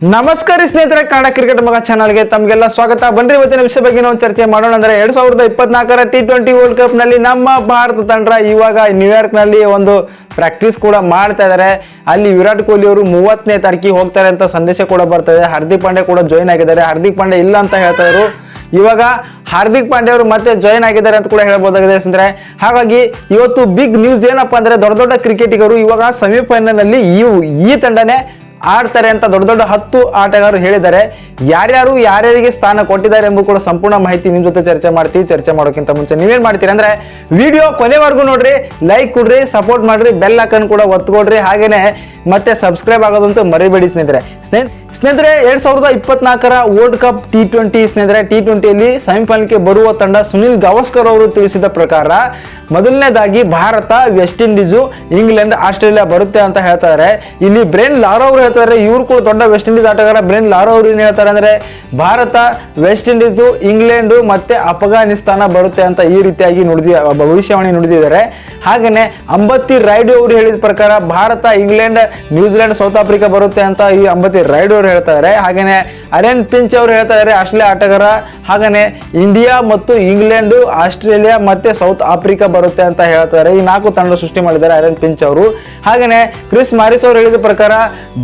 ನಮಸ್ಕಾರ ಸ್ನೇಹಿತರೆ, ಕನ್ನಡ ಕ್ರಿಕೆಟ್ ಮಗ ಚಾನಲ್ಗೆ ತಮಗೆಲ್ಲ ಸ್ವಾಗತ. ಬನ್ರಿ, ಇವತ್ತಿನ ವಿಷಯ ಬಗ್ಗೆ ನಾವು ಚರ್ಚೆ ಮಾಡೋಣ ಅಂದ್ರೆ ಎರಡ್ ಸಾವಿರದ ಇಪ್ಪತ್ನಾಲ್ಕರ ಟಿ ಟ್ವೆಂಟಿ ವರ್ಲ್ಡ್ ಕಪ್ನಲ್ಲಿ ನಮ್ಮ ಭಾರತ ತಂಡ ಇವಾಗ ನ್ಯೂಯಾರ್ಕ್ನಲ್ಲಿ ಒಂದು ಪ್ರಾಕ್ಟೀಸ್ ಕೂಡ ಮಾಡ್ತಾ ಇದ್ದಾರೆ ಅಲ್ಲಿ ವಿರಾಟ್ ಕೊಹ್ಲಿ ಅವರು ಮೂವತ್ತನೇ ತಾರೀಕಿಗೆ ಹೋಗ್ತಾರೆ ಅಂತ ಸಂದೇಶ ಕೂಡ ಬರ್ತದೆ ಹಾರ್ದಿಕ್ ಪಾಂಡೆ ಕೂಡ ಜಾಯಿನ್ ಆಗಿದ್ದಾರೆ. ಹಾರ್ದಿಕ್ ಪಾಂಡೆ ಇಲ್ಲ ಅಂತ ಹೇಳ್ತಾ ಇದ್ರು. ಇವಾಗ ಹಾರ್ದಿಕ್ ಪಾಂಡೆ ಅವರು ಮತ್ತೆ ಜಾಯಿನ್ ಆಗಿದ್ದಾರೆ ಅಂತ ಕೂಡ ಹೇಳ್ಬೋದಾಗಿದೆ ಸ್ನೇಹಿತರೆ. ಹಾಗಾಗಿ ಇವತ್ತು ಬಿಗ್ ನ್ಯೂಸ್ ಏನಪ್ಪಾ ಅಂದ್ರೆ ದೊಡ್ಡ ದೊಡ್ಡ ಕ್ರಿಕೆಟಿಗರು ಇವಾಗ ಸೆಮಿಫೈನಲ್ನಲ್ಲಿ ಈ ಈ ತಂಡನೇ ಆಡ್ತಾರೆ ಅಂತ ದೊಡ್ಡ ದೊಡ್ಡ ಹತ್ತು ಆಟಗಾರರು ಹೇಳಿದ್ದಾರೆ. ಯಾರ್ಯಾರು ಯಾರ್ಯಾರಿಗೆ ಸ್ಥಾನ ಕೊಟ್ಟಿದ್ದಾರೆ ಎಂಬ ಕೂಡ ಸಂಪೂರ್ಣ ಮಾಹಿತಿ ನಿಮ್ ಜೊತೆ ಚರ್ಚೆ ಮಾಡ್ತೀವಿ, ಚರ್ಚೆ ಮಾಡೋಕ್ಕಿಂತ ಮುಂಚೆ ನೀವೇನ್ ಮಾಡ್ತೀರಿ ಅಂದ್ರೆ ವಿಡಿಯೋ ಕೊನೆವರೆಗೂ ನೋಡ್ರಿ ಲೈಕ್ ಕೊಡ್ರಿ ಸಪೋರ್ಟ್ ಮಾಡ್ರಿ ಬೆಲ್ ಹಾಕನ್ ಕೂಡ ಒತ್ಕೊಡ್ರಿ. ಹಾಗೇನೆ ಮತ್ತೆ ಸಬ್ಸ್ಕ್ರೈಬ್ ಆಗೋದಂತೂ ಮರಿಬೇಡಿ ಸ್ನೇಹಿತರೆ. ಸ್ನೇಹ ಸ್ನೇಹಿತರೆ, ಎರಡ್ ಸಾವಿರದ ಇಪ್ಪತ್ನಾಲ್ಕರ ವರ್ಲ್ಡ್ ಕಪ್ ಟಿ ಟ್ವೆಂಟಿ ಸ್ನೇಹಿತರೆ ಟಿ ಟ್ವೆಂಟಿಯಲ್ಲಿ ಸೆಮಿಫೈನಲ್ಗೆ ಬರುವ ತಂಡ ಸುನಿಲ್ ಗವಾಸ್ಕರ್ ಅವರು ತಿಳಿಸಿದ ಪ್ರಕಾರ, ಮೊದಲನೇದಾಗಿ Bharat West Indies England Australia ಬರುತ್ತೆ ಅಂತ ಹೇಳ್ತಾರೆ. ಇಲ್ಲಿ ಬ್ರೇನ್ ಲಾರೋ ಅವರು ಹೇಳ್ತಾರೆ, ಇವರು ಕೂಡ ದೊಡ್ಡ ವೆಸ್ಟ್ ಇಂಡೀಸ್ ಆಟಗಾರ. ಬ್ರೇನ್ ಲಾರೋ ಅವರು ಏನು ಹೇಳ್ತಾರೆ ಅಂದ್ರೆ, ಭಾರತ ವೆಸ್ಟ್ ಇಂಡೀಸು ಇಂಗ್ಲೆಂಡು ಮತ್ತೆ ಅಫ್ಘಾನಿಸ್ತಾನ ಬರುತ್ತೆ ಅಂತ ಈ ರೀತಿಯಾಗಿ ನುಡಿದ, ಭವಿಷ್ಯವಾಣಿ ನುಡಿದಿದ್ದಾರೆ. ಹಾಗೇನೆ ಅಂಬತ್ತಿ ರೈಡು ಅವರು ಹೇಳಿದ ಪ್ರಕಾರ, Bharat England New Zealand South Africa ಬರುತ್ತೆ ಅಂತ ಈ ಅಂಬತ್ತಿ ರೈಡು ಅವರು ಇದ್ದಾರೆ ಹಾಗೇನೆ ಅರೆನ್ ಪಿಂಚ್ ಅವರು ಹೇಳ್ತಾ ಇದ್ದಾರೆ ಆಸ್ಟ್ರೇಲಿಯಾ ಆಟಗಾರ. ಹಾಗೇನೆ ಇಂಡಿಯಾ ಮತ್ತು ಇಂಗ್ಲೆಂಡ್, ಆಸ್ಟ್ರೇಲಿಯಾ ಮತ್ತೆ ಸೌತ್ ಆಫ್ರಿಕಾ ಬರುತ್ತೆ ಅಂತ ಹೇಳ್ತಾರೆ ಈ ನಾಲ್ಕು ತಂಡ ಸೃಷ್ಟಿ ಮಾಡಿದ್ದಾರೆ ಅರೆನ್ ಪಿಂಚ್ ಅವರು. ಹಾಗೇನೆ ಕ್ರಿಸ್ ಮಾರಿಸ್ ಅವರು ಹೇಳಿದ ಪ್ರಕಾರ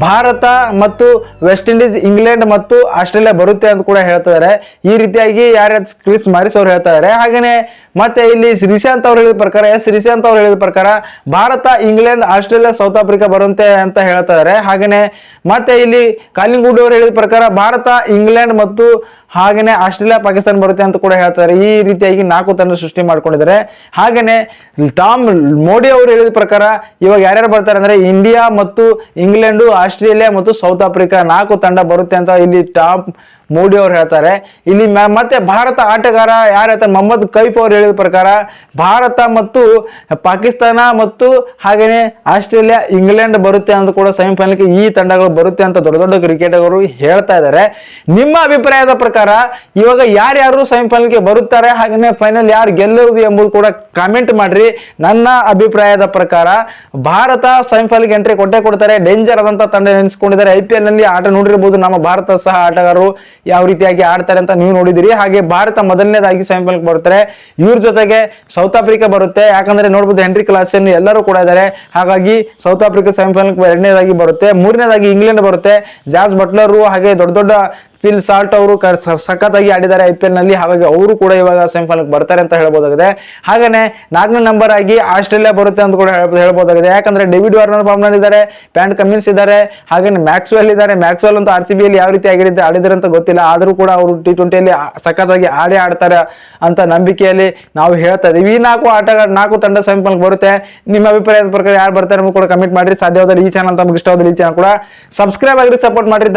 ಭಾರತ ಮತ್ತು ವೆಸ್ಟ್ ಇಂಡೀಸ್, ಇಂಗ್ಲೆಂಡ್ ಮತ್ತು ಆಸ್ಟ್ರೇಲಿಯಾ ಬರುತ್ತೆ ಅಂತ ಕೂಡ ಹೇಳ್ತಾ ಇದ್ದಾರೆ ಈ ರೀತಿಯಾಗಿ ಯಾರ್ಯಾರು ಕ್ರಿಸ್ ಮಾರಿಸ್ ಅವರು ಹೇಳ್ತಾ ಇದ್ದಾರೆ ಹಾಗೇನೆ ಮತ್ತೆ ಇಲ್ಲಿ ಶ್ರೀಶಾಂತ್ ಅವ್ರು ಹೇಳಿದ ಪ್ರಕಾರ, ಎಸ್ ಶ್ರೀಶಾಂತ್ ಅವ್ರು ಹೇಳಿದ ಪ್ರಕಾರ Bharat, England, Australia, South Africa ಬರುತ್ತೆ ಅಂತ ಹೇಳ್ತಾ ಇದ್ದಾರೆ ಹಾಗೇನೆ ಮತ್ತೆ ಇಲ್ಲಿ ಕಾಲಿಂಗುಡ್ ಅವರು ಹೇಳಿದ ಪ್ರಕಾರ ಭಾರತ, ಇಂಗ್ಲೆಂಡ್ ಮತ್ತು ಹಾಗೇನೆ ಆಸ್ಟ್ರೇಲಿಯಾ ಪಾಕಿಸ್ತಾನ ಬರುತ್ತೆ ಅಂತ ಕೂಡ ಹೇಳ್ತಾರೆ. ಈ ರೀತಿಯಾಗಿ ನಾಲ್ಕು ತಂಡ ಸೃಷ್ಟಿ ಮಾಡ್ಕೊಂಡಿದ್ದಾರೆ. ಹಾಗೇನೆ ಟಾಮ್ ಮೋಡಿ ಅವರು ಹೇಳಿದ ಪ್ರಕಾರ ಇವಾಗ ಯಾರ್ಯಾರು ಬರ್ತಾರೆ ಅಂದ್ರೆ ಇಂಡಿಯಾ ಮತ್ತು ಇಂಗ್ಲೆಂಡು, ಆಸ್ಟ್ರೇಲಿಯಾ ಮತ್ತು ಸೌತ್ ಆಫ್ರಿಕಾ ನಾಲ್ಕು ತಂಡ ಬರುತ್ತೆ ಅಂತ ಇಲ್ಲಿ ಟಾಮ್ ಮೋಡಿ ಅವರು ಹೇಳ್ತಾರೆ. ಇಲ್ಲಿ ಮತ್ತೆ ಭಾರತ ಆಟಗಾರ ಯಾರು ಹೇಳ್ತಾರೆ? ಮೊಹಮ್ಮದ್ ಕೈಫ್ ಅವರು ಹೇಳಿದ ಪ್ರಕಾರ ಭಾರತ ಮತ್ತು ಪಾಕಿಸ್ತಾನ ಮತ್ತು ಹಾಗೆಯೇ ಆಸ್ಟ್ರೇಲಿಯಾ, ಇಂಗ್ಲೆಂಡ್ ಬರುತ್ತೆ ಅಂತ ಕೂಡ ಸೆಮಿಫೈನಲ್ಗೆ ಈ ತಂಡಗಳು ಬರುತ್ತೆ ಅಂತ ದೊಡ್ಡ ದೊಡ್ಡ ಕ್ರಿಕೆಟರ್ಗಳು ಹೇಳ್ತಾ ಇದ್ದಾರೆ. ನಿಮ್ಮ ಅಭಿಪ್ರಾಯದ ಪ್ರಕಾರ ಇವಾಗ ಯಾರ್ಯಾರು ಸೆಮಿಫೈನಲ್ಗೆ ಬರುತ್ತಾರೆ ಹಾಗೇನೆ ಫೈನಲ್ ಯಾರು ಗೆಲ್ಲುವುದು ಎಂಬುದು ಕೂಡ ಕಾಮೆಂಟ್ ಮಾಡ್ರಿ. ನನ್ನ ಅಭಿಪ್ರಾಯದ ಪ್ರಕಾರ ಭಾರತ ಸೆಮಿಫೈನಲ್ಗೆ ಎಂಟ್ರಿ ಕೊಟ್ಟೆ ಕೊಡ್ತಾರೆ. ಡೇಂಜರ್ ಆದಂತ ತಂಡ ನೆನೆಸ್ಕೊಂಡಿದ್ದಾರೆ ಐ ನಲ್ಲಿ ಆಟ ನೋಡಿರಬಹುದು ನಮ್ಮ ಭಾರತ ಸಹ ಆಟಗಾರರು ಯಾವ ರೀತಿಯಾಗಿ ಆಡ್ತಾರೆ ಅಂತ ನೀವು ನೋಡಿದಿರಿ ಹಾಗೆ ಭಾರತ ಮೊದಲನೇದಾಗಿ ಸೆಮಿಫೈನಲ್ ಬರುತ್ತಾರೆ. ಇವ್ರ ಜೊತೆಗೆ ಸೌತ್ ಆಫ್ರಿಕಾ ಬರುತ್ತೆ. ಯಾಕಂದ್ರೆ ನೋಡ್ಬೋದು ಹೆನ್ರಿ ಕ್ಲಾಸನ್ ಎಲ್ಲರೂ ಕೂಡ ಇದ್ದಾರೆ. ಹಾಗಾಗಿ ಸೌತ್ ಆಫ್ರಿಕಾ ಸೆಮಿಫೈನಲ್ ಎರಡನೇದಾಗಿ ಬರುತ್ತೆ. ಮೂರನೇದಾಗಿ ಇಂಗ್ಲೆಂಡ್ ಬರುತ್ತೆ. ಜಾಸ್ ಬಟ್ಲರು ಹಾಗೆ ದೊಡ್ಡ ದೊಡ್ಡ ಫಿಲ್ ಸಾಲ್ಟ್ ಅವರು ಸಖತ್ತಾಗಿ ಆಡಿದ್ದಾರೆ ಐ ಪಿ ಎಲ್ನಲ್ಲಿ. ಹಾಗಾಗಿ ಅವರು ಕೂಡ ಇವಾಗ ಸೆಮಿಫೈನಲ್ ಬರ್ತಾರೆ ಅಂತ ಹೇಳ್ಬೋದಾಗಿದೆ. ಹಾಗೇನೆ ನಾಲ್ಕನೇ ನಂಬರ್ ಆಗಿ ಆಸ್ಟ್ರೇಲಿಯಾ ಬರುತ್ತೆ ಅಂತ ಕೂಡ ಹೇಳ್ಬೋದು- ಹೇಳ್ಬೋದಾಗಿದೆ. ಯಾಕಂದ್ರೆ ಡೇವಿಡ್ ವಾರ್ನರ್ ಫಾರ್ಮ್ನಲ್ಲಿ ಇದ್ದಾರೆ ಪ್ಯಾಂಟ್ ಕಮಿನ್ಸ್ ಇದ್ದಾರೆ, ಹಾಗೇನೆ ಮ್ಯಾಕ್ಸ್ವೆಲ್ ಇದ್ದಾರೆ. ಮ್ಯಾಕ್ಸ್ವೆಲ್ ಅಂತ ಆರ್ ಸಿ ಬಿಯಲ್ಲಿ ಯಾವ ರೀತಿ ಆಗಿರುತ್ತೆ ಆಡಿದ್ರೆ ಅಂತ ಗೊತ್ತಿಲ್ಲ. ಆದರೂ ಕೂಡ ಅವರು ಟಿ ಟ್ವೆಂಟಿಯಲ್ಲಿ ಸಖತ್ತಾಗಿ ಆಡಿ ಆಡ್ತಾರೆ ಅಂತ ನಂಬಿಕೆಯಲ್ಲಿ ನಾವು ಹೇಳ್ತಾ ಇದ್ದೀವಿ. ಈ ನಾಲ್ಕು ಆಟಗಾರ ನಾಲ್ಕು ತಂಡ ಸೆಮಿಫೈನಲ್ ಬರುತ್ತೆ. ನಿಮ್ಮ ಅಭಿಪ್ರಾಯದ ಪ್ರಕಾರ ಯಾರು ಬರ್ತಾರೆ ಕೂಡ ಕಮೆಂಟ್ ಮಾಡಿರಿ. ಸಾಧ್ಯವಾದರೆ ಈ ಚಾನಲ್ ತಮಗೆ ಇಷ್ಟವಾದಲ್ಲಿ ಈ ಚಾನಲ್ ಕೂಡ ಸಬ್ಸ್ಕ್ರೈಬ್ ಆಗಿರಿ ಸಪೋರ್ಟ್ ಮಾಡ್ರಿ.